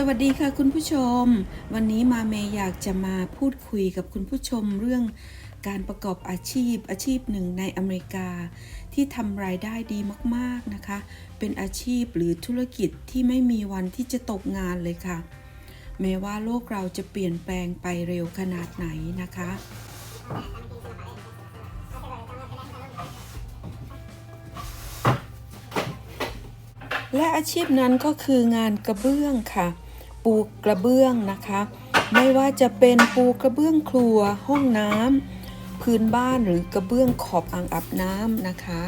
สวัสดีค่ะคุณผู้ชม วันนี้มาเมย์อยากจะมาพูดคุยกับคุณผู้ชมเรื่องการประกอบอาชีพ อาชีพหนึ่งในอเมริกา ที่ทำรายได้ดีมากๆนะคะ เป็นอาชีพหรือธุรกิจที่ไม่มีวันที่จะตกงานเลยค่ะ แม้ว่าโลกเราจะเปลี่ยนแปลงไปเร็วขนาดไหนนะคะและอาชีพนั้นก็คืองานกระเบื้องค่ะ ปูกระเบื้องนะคะ ไม่ว่าจะเป็นปูกระเบื้องครัวห้องน้ำพื้นบ้านหรือกระเบื้องขอบอ่างอาบน้ำนะคะ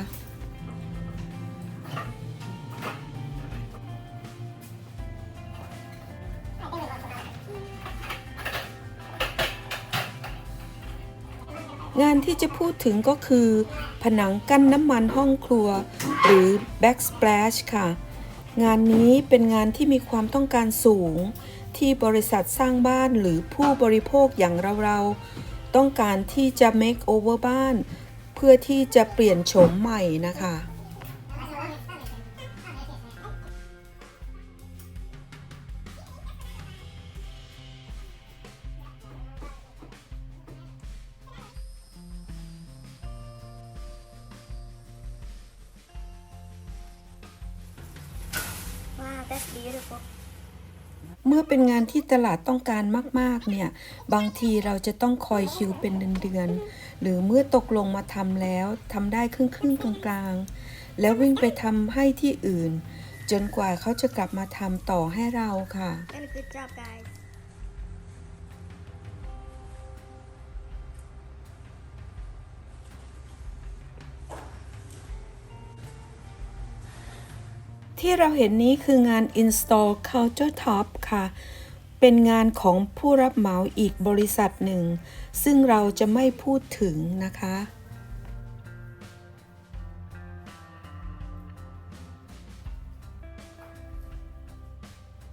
งานที่จะพูดถึงก็คือ ผนังกั้นน้ำมันห้องครัว หรือ backsplash ค่ะ งานนี้เป็นงานที่มีความต้องการสูง ที่บริษัทสร้างบ้านหรือผู้บริโภคอย่างเราๆ ต้องการที่จะ make over บ้าน เพื่อที่จะเปลี่ยนโฉมใหม่นะคะ เมื่อเป็นงานที่ตลาดต้องการมาก ๆ เนี่ย บางทีเราจะต้องคอยคิวเป็นเดือนๆหรือเมื่อตกลงมาทำแล้วทำได้ครึ่งครึ่งๆกลางๆ แล้ววิ่งไปทำให้ที่อื่น จนกว่าเขาจะกลับมาทำต่อให้เราค่ะ And a good job, guys. ที่เราเห็นนี้คืองาน install countertop ค่ะ เป็นงานของผู้รับเหมาอีกบริษัทหนึ่ง ซึ่งเราจะไม่พูดถึงนะคะ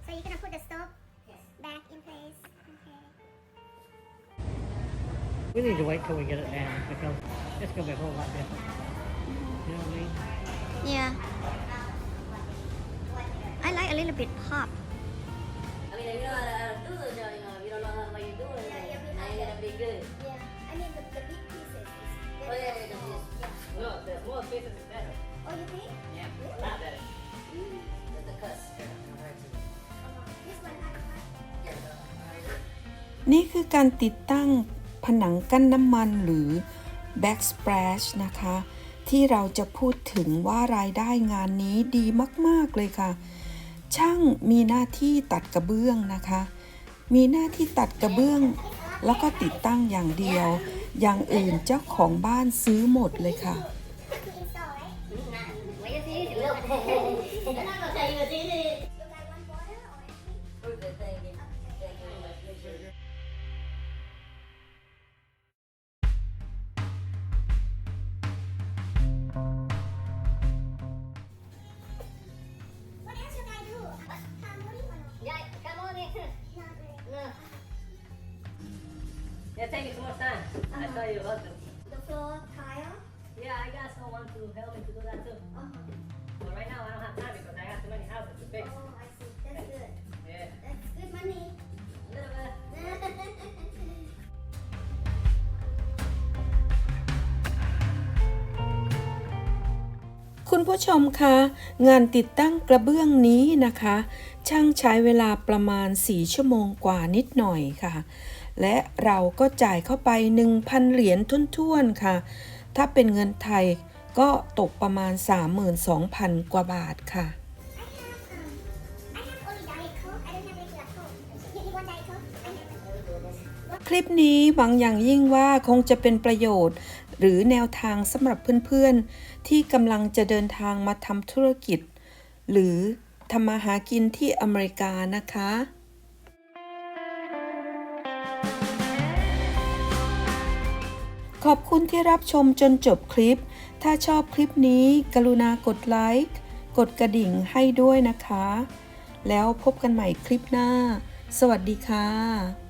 So you're gonna put the stove back in place. Okay. We need to wait till we get it down because it's gonna be a whole lot different. You know what I mean? Yeah. Little bit pop. I mean, if you know how to do the job, you know, if you don't know how you do it, Yeah, yeah, we now you're gonna be good. Yeah. I mean the, the big pieces. Oh, yeah, yeah, the pieces. No, the small pieces is better. Oh, you think? Yeah, really? not better. Mm. The, the cuts. This one I like. นี่คือการติดตั้งผนังกั้นน้ำมันหรือ backsplash นะคะ ที่เราจะพูดถึงว่ารายได้งานนี้ดีมาก ๆ เลยค่ะ ช่างมีหน้าที่ตัดกระเบื้องนะคะ มีหน้าที่ตัดกระเบื้อง แล้วก็ติดตั้งอย่างเดียว อย่างอื่นเจ้าของบ้านซื้อหมดเลยค่ะ Yeah, take it some more time. I tell you what. The, The floor tile. yeah, I got someone to help me to do that too. Uh-huh. But right now I don't have time because I have too many houses to fix. Oh, I see. That's good. Yeah. That's good money. Little bit. คุณผู้ชมคะ งานติดตั้งกระเบื้องนี้นะคะ ช่างใช้เวลาประมาณ 4 ชั่วโมงกว่านิดหน่อยค่ะ และเราก็จ่ายเข้าไป 1,000 เหรียญทุ่นๆค่ะ ถ้าเป็นเงินไทยก็ตกประมาณ 32,000 กว่าบาทค่ะ คลิปนี้หวังอย่างยิ่งว่าคงจะเป็นประโยชน์ หรือแนวทางสำหรับเพื่อนๆ ที่กำลังจะเดินทางมาทำธุรกิจ หรือทำมาหากินที่อเมริกานะคะ ขอบคุณที่รับชมจนจบคลิป ถ้าชอบคลิปนี้ กรุณากดไลค์ กดกระดิ่งให้ด้วยนะคะ แล้วพบกันใหม่คลิปหน้า สวัสดีค่ะ